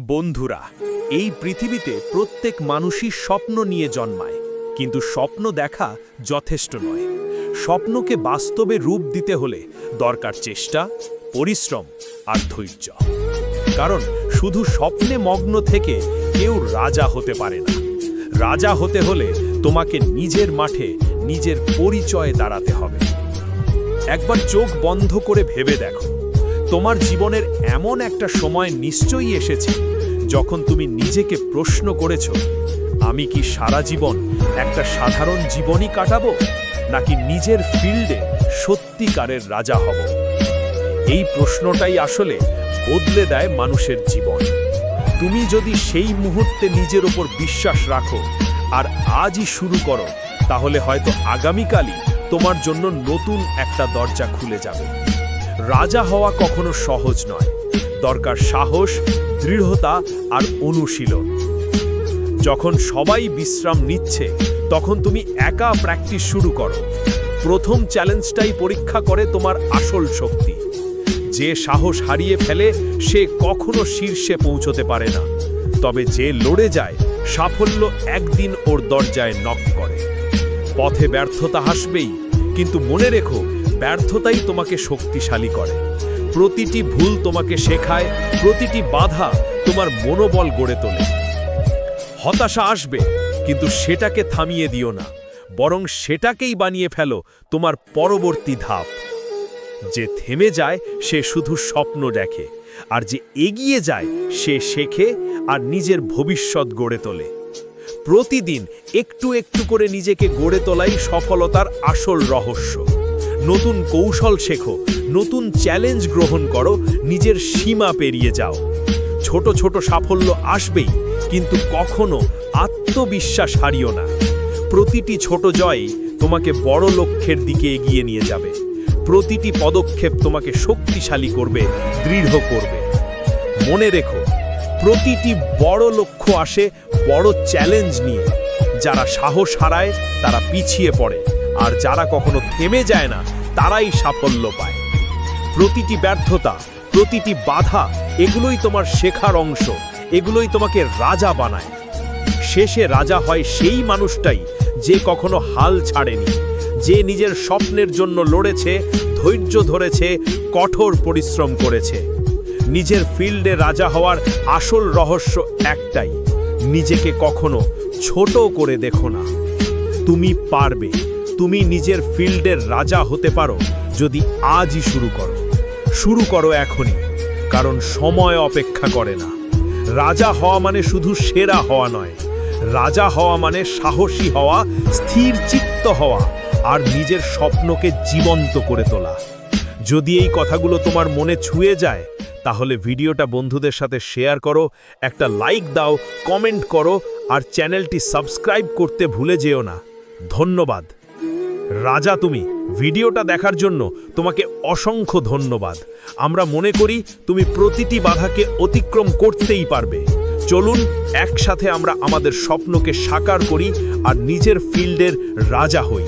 বন্ধুরা, এই পৃথিবীতে প্রত্যেক মানুষই স্বপ্ন নিয়ে জন্মায়, কিন্তু স্বপ্ন দেখা যথেষ্ট নয়। স্বপ্নকে বাস্তবে রূপ দিতে হলে দরকার চেষ্টা, পরিশ্রম আর ধৈর্য। কারণ শুধু স্বপ্নে মগ্ন থেকে কেউ রাজা হতে পারে না। রাজা হতে হলে তোমাকে নিজের মাঠে নিজের পরিচয়ে দাঁড়াতে হবে। একবার চোখ বন্ধ করে ভেবে দেখো। তোমার জীবনের এমন একটা সময় নিশ্চয়ই এসেছে, যখন তুমি নিজেকে প্রশ্ন করেছ, আমি কি সারা জীবন একটা সাধারণ জীবনই কাটাবো, নাকি নিজের ফিল্ডে সত্যিকারের রাজা হব? এই প্রশ্নটাই আসলে বদলে দেয় মানুষের জীবন। তুমি যদি সেই মুহূর্তে নিজের ওপর বিশ্বাস রাখো, আর আজই শুরু করো, তাহলে হয়তো আগামীকালই তোমার জন্য নতুন একটা দরজা খুলে যাবে। রাজা হওয়া কখনো সহজ নয়। দরকার সাহস, দৃঢ়তা আর অনুশীলন। যখন সবাই বিশ্রাম নিচ্ছে, তখন তুমি একা প্র্যাকটিস শুরু করো। প্রথম চ্যালেঞ্জটাই পরীক্ষা করে তোমার আসল শক্তি। যে সাহস হারিয়ে ফেলে, সে কখনো শীর্ষে পৌঁছতে পারে না। তবে যে লড়ে যায়, সাফল্য একদিন ওর দরজায় নক করে। পথে ব্যর্থতা হাসবেই, কিন্তু মনে রেখো ব্যর্থতাই তোমাকে শক্তিশালী করে। প্রতিটি ভুল তোমাকে শেখায়, প্রতিটি বাধা তোমার মনোবল গড়ে তোলে। হতাশা আসবে, কিন্তু সেটাকে থামিয়ে দিও না। বরং সেটাকেই বানিয়ে ফেলো তোমার পরবর্তী ধাপ। যে থেমে যায়, সে শুধু স্বপ্ন দেখে। আর যে এগিয়ে যায়, সে শেখে আর নিজের ভবিষ্যৎ গড়ে তোলে। প্রতিদিন একটু একটু করে নিজেকে গড়ে তোলাই সফলতার আসল রহস্য। নতুন কৌশল শেখো, নতুন চ্যালেঞ্জ গ্রহণ করো, নিজের সীমা পেরিয়ে যাও। ছোট ছোট সাফল্য আসবেই, কিন্তু কখনো আত্মবিশ্বাস হারিও না। প্রতিটি ছোট জয় তোমাকে বড় লক্ষ্যের দিকে এগিয়ে নিয়ে যাবে। প্রতিটি পদক্ষেপ তোমাকে শক্তিশালী করবে, দৃঢ় করবে। মনে রেখো, প্রতিটি বড় লক্ষ্য আসে বড় চ্যালেঞ্জ নিয়ে। যারা সাহস হারায়, তারা পিছিয়ে পড়ে। আর যারা কখনো থেমে যায় না, তারাই সাফল্য পায়। প্রতিটি ব্যর্থতা, প্রতিটি বাধা, এগুলোই তোমার শেখার অংশ, এগুলোই তোমাকে রাজা বানায়। শেষে রাজা হয় সেই মানুষটাই যে কখনো হাল ছাড়েনি, যে নিজের স্বপ্নের জন্য লড়েছে, ধৈর্য ধরেছে, কঠোর পরিশ্রম করেছে। নিজের ফিল্ডে রাজা হওয়ার আসল রহস্য একটাই, নিজেকে কখনো ছোট করে দেখো না। তুমি পারবে তুমি নিজের ফিল্ডের রাজা হতে পারো যদি আজই শুরু করো। শুরু করো এখনই, কারণ সময় অপেক্ষা করে না। রাজা হওয়া মানে শুধু সেরা হওয়া নয়। রাজা হওয়া মানে সাহসী হওয়া, স্থির চিত্ত হওয়া, আর নিজের স্বপ্নকে জীবন্ত করে তোলা। যদি এই কথাগুলো তোমার মনে ছুঁয়ে যায়, তাহলে ভিডিওটা বন্ধুদের সাথে শেয়ার করো, একটা লাইক দাও, কমেন্ট করো, আর চ্যানেলটি সাবস্ক্রাইব করতে ভুলে যেও না। ধন্যবাদ। রাজা তুমি, ভিডিওটা দেখার জন্য তোমাকে অসংখ্য ধন্যবাদ। আমরা মনে করি তুমি প্রতিটি বাধাকে অতিক্রম করতেই পারবে। চলুন, একসাথে আমরা আমাদের স্বপ্নকে সাকার করি আর নিজের ফিল্ডের রাজা হই।